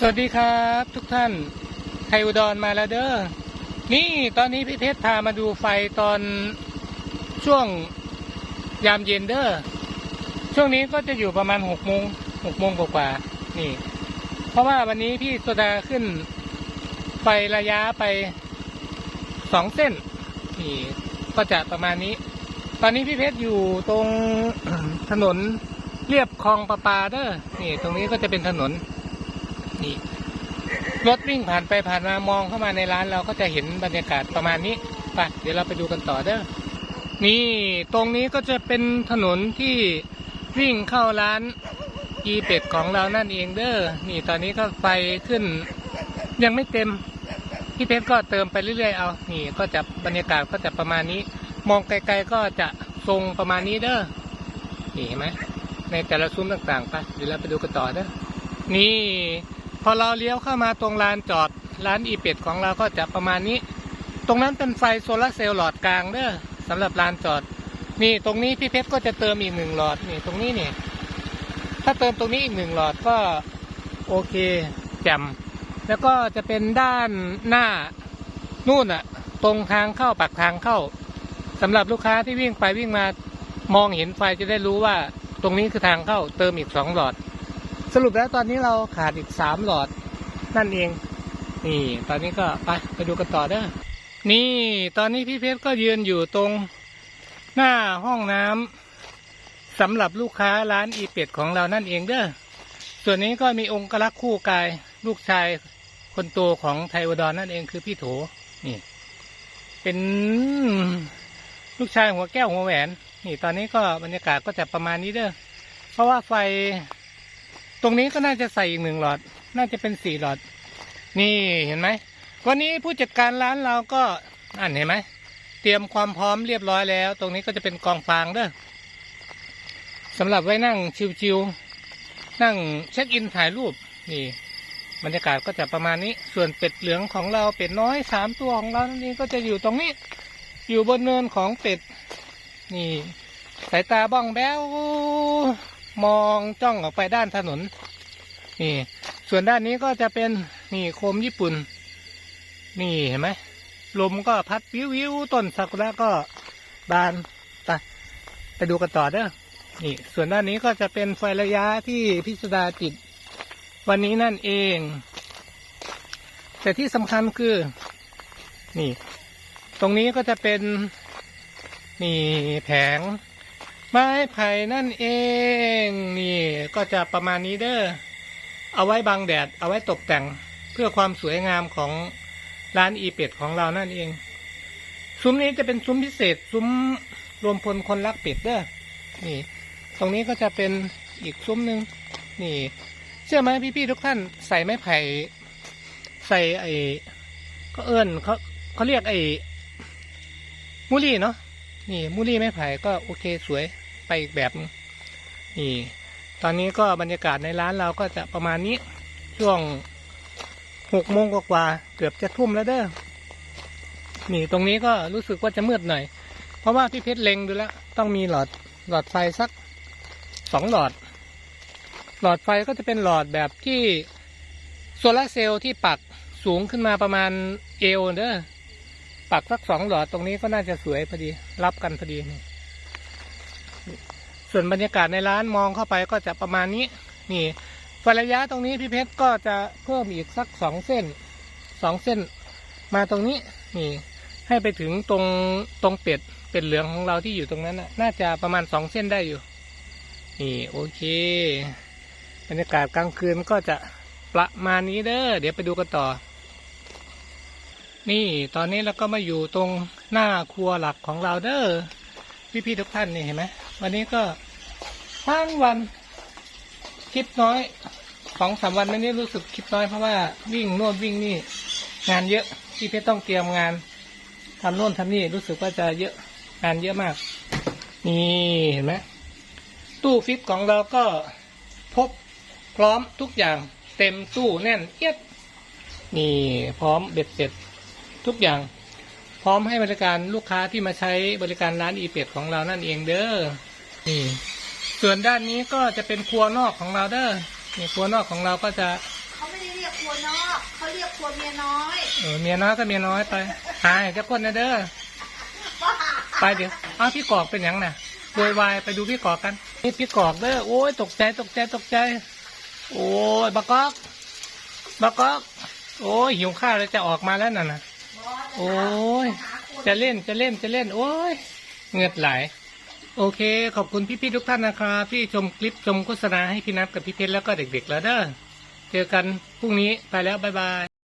สวัสดีครับทุกท่านไทยอุดรมาแล้วเด้อ นี่ตอนนี้พี่เพชรพามาดูไฟตอนช่วงยามเย็นเด้อ ช่วงนี้ก็จะอยู่ประมาณหกโมงหกโมงกว่าๆนี่ เพราะว่าวันนี้พี่โซดาขึ้นไฟระยะไปสองเส้น นี่ ก็จะประมาณนี้ ตอนนี้พี่เพชรอยู่ตรงถนนเรียบคลองประปาเด้อ นี่ ตรงนี้ก็จะเป็นถนน นี่รถวิ่งผ่านไปผ่านมามองเข้ามาในร้านเราก็จะเห็นบรรยากาศประมาณนี้ไปเดี๋ยวเราไปดูกันต่อเด้อนี่ตรงนี้ก็จะเป็นถนนที่วิ่งเข้าร้านกีเป็ดของเรานั่นเองเด้อนี่ตอนนี้ก็ไฟขึ้น ยังไม่เต็มพี่เพชรก็เติมไปเรื่อยๆเอานี่ก็จะบรรยากาศก็จะประมาณนี้ มองไกลๆก็จะทรงประมาณนี้เด้อนี่เห็นไหมในแต่ละซุ้มต่างๆไปเดี๋ยวเราไปดูกันต่อเด้อนี่ อเราเลี้ยวเข้ามาตรงลานจอดร้านอีเป็ดของเราก็จะประมาณนี้ ตรงนั้นเป็นไฟโซลาร์เซลล์หลอดกลางเด้อสำหรับลานจอด นี่ตรงนี้พี่เพชรก็จะเติมอีกหนึ่งหลอดนี่ตรงนี้นี่ถ้าเติมตรงนี้อีกหนึ่งหลอดก็โอเคแจ่มแล้วก็จะเป็นด้านหน้านู่นอะตรงทางเข้าปากทางเข้าสำหรับลูกค้าที่วิ่งไปวิ่งมามองเห็นไฟจะได้รู้ว่า ตรงนี้คือทางเข้าเติมอีกสองหลอด สรุปแล้วตอนนี้เราขาดอีกสามหลอดนั่นเอง นี่ตอนนี้ก็ไปไปดูกันต่อเด้อนี่ตอนนี้พี่เพชรก็ยืนอยู่ตรงหน้าห้องน้ำสำหรับลูกค้าร้านอีเป็ดของเรานั่นเองเด้อส่วนนี้ก็มีองค์กรักคู่กายลูกชายคนโตของไทยอุดรนั่นเองคือพี่โถนี่ เป็นลูกชายหัวแก้วหัวแหวน นี่ ตอนนี้ก็บรรยากาศก็จะประมาณนี้เด้อเพราะว่าไฟ ตรงนี้ก็น่าจะใส่อีกหนึ่งหลอด น่าจะเป็นสี่หลอด นี่เห็นไหม วันนี้ผู้จัดการร้านเราก็อ่านเห็นไหม เตรียมความพร้อมเรียบร้อยแล้ว ตรงนี้ก็จะเป็นกองฟางเด้อสำหรับไว้นั่งชิวๆ นั่งเช็คอินถ่ายรูป นี่ บรรยากาศก็จะประมาณนี้ ส่วนเป็ดเหลืองของเราเป็ดน้อยสามตัวของเรานั่นเองก็จะอยู่ตรงนี้ อยู่บนเนินของเป็ด นี่ สายตาบ้องแบ้ว มองจ้องออกไปด้านถนน นี่ ส่วนด้านนี้ก็จะเป็นนี่โคมญี่ปุ่น นี่เห็นไหมลมก็พัดวิววิวต้นซากุระก็บานไปไปดูกันต่อเด้อนี่ ส่วนด้านนี้ก็จะเป็นไฟระยะที่พิสดาจิต วันนี้นั่นเอง แต่ที่สำคัญคือ นี่ ตรงนี้ก็จะเป็นนี่แผง ไม้ไผ่นั่นเอง นี่ก็จะประมาณนี้เด้อเอาไว้บังแดด เอาไว้ตกแต่งเพื่อความสวยงามของร้านอีเป็ดของเรานั่นเอง ซุ้มนี้จะเป็นซุ้มพิเศษ ซุ้มรวมพลคนรักเป็ดเด้อนี่ ตรงนี้ก็จะเป็นอีกซุ้มหนึ่งนี่ เชื่อไหมพี่ๆทุกท่านใส่ไม้ไผ่ใส่ไอ้ก็เอิญเขาเขาเรียกไอ้มูลี่เนาะ นี่มูลี่ไม้ไผ่ก็โอเคสวยไปอีกแบบนี่ ตอนนี้ก็บรรยากาศในร้านเราก็จะประมาณนี้ ช่วงหกโมงกว่าเกือบจะทุ่มแล้วเด้อนี่ตรงนี้ก็รู้สึกว่าจะมืดหน่อย เพราะว่าพี่เพชรเล็งดูแล้ว ต้องมีหลอดหลอดไฟสักสองหลอด หลอดไฟก็จะเป็นหลอดแบบที่โซลาร์เซลล์ที่ปักสูงขึ้นมาประมาณเอวเด้อ ปักสักสองหลอดตรงนี้ก็น่าจะสวยพอดี รับกันพอดีนี่ส่วนบรรยากาศในร้านมองเข้าไปก็จะประมาณนี้ นี่ไฟระยะตรงนี้พี่เพชรก็จะเพิ่มอีกสักสองเส้นสองเส้น มาตรงนี้นี่ ให้ไปถึงตรงตรงเป็ดเป็ดเหลืองของเราที่อยู่ตรงนั้นน่ะน่าจะประมาณสองเส้นได้อยู่ นี่โอเค บรรยากาศกลางคืนก็จะประมาณนี้เด้อเดี๋ยวไปดูกันต่อ นี่ตอนนี้เราก็มาอยู่ตรงหน้าครัวหลักของเราเด้อพี่ๆทุกท่านนี่เห็นไหมวันนี้ก็ทั้งวันคลิปน้อยสองสามวันไม่ได้รู้สึกคลิปน้อยเพราะว่าวิ่งโน่นวิ่งนี่ งานเยอะพี่เพชรต้องเตรียมงานทำโน่นทำนี่รู้สึกว่าจะเยอะงานเยอะมาก นี่เห็นไหมตู้ฟิตของเราก็พบพร้อมทุกอย่างเต็มตู้แน่นเอียดนี่พร้อมเบ็ดเสร็จ ทุกอย่างพร้อมให้บริการลูกค้าที่มาใช้บริการร้านอีเป็ดของเรานั่นเองเด้อนี่ ส่วนด้านนี้ก็จะเป็นครัวนอกของเราเด้อนี่ครัวนอกของเราก็จะเขาไม่ได้เรียกกลัวเมียน้อยเออเมียน้อยก็เมียน้อยไปหายจะคนนะเด้อไปเดี๋ยวอ้าวพี่กอกเป็นหยังน่ะโวยวายไปดูพี่กอกกันนี่พี่กอกเด้อโอ้ยตกใจตกใจตกใจ โอ้ยบักกอกบักกอกโอ้ยหิวข้าวแล้วจะออกมาแล้วน่ะนะ โอ้ยจะเล่นจะเล่นจะเล่น โอ้ยเหงือดไหล โอเค ขอบคุณพี่ๆทุกท่านนะครับที่ชมคลิปชมโฆษณาให้พี่นับกับพี่เพชรแล้วก็เด็กๆแล้วเด้อเจอกันพรุ่งนี้ไปแล้วบ๊ายบาย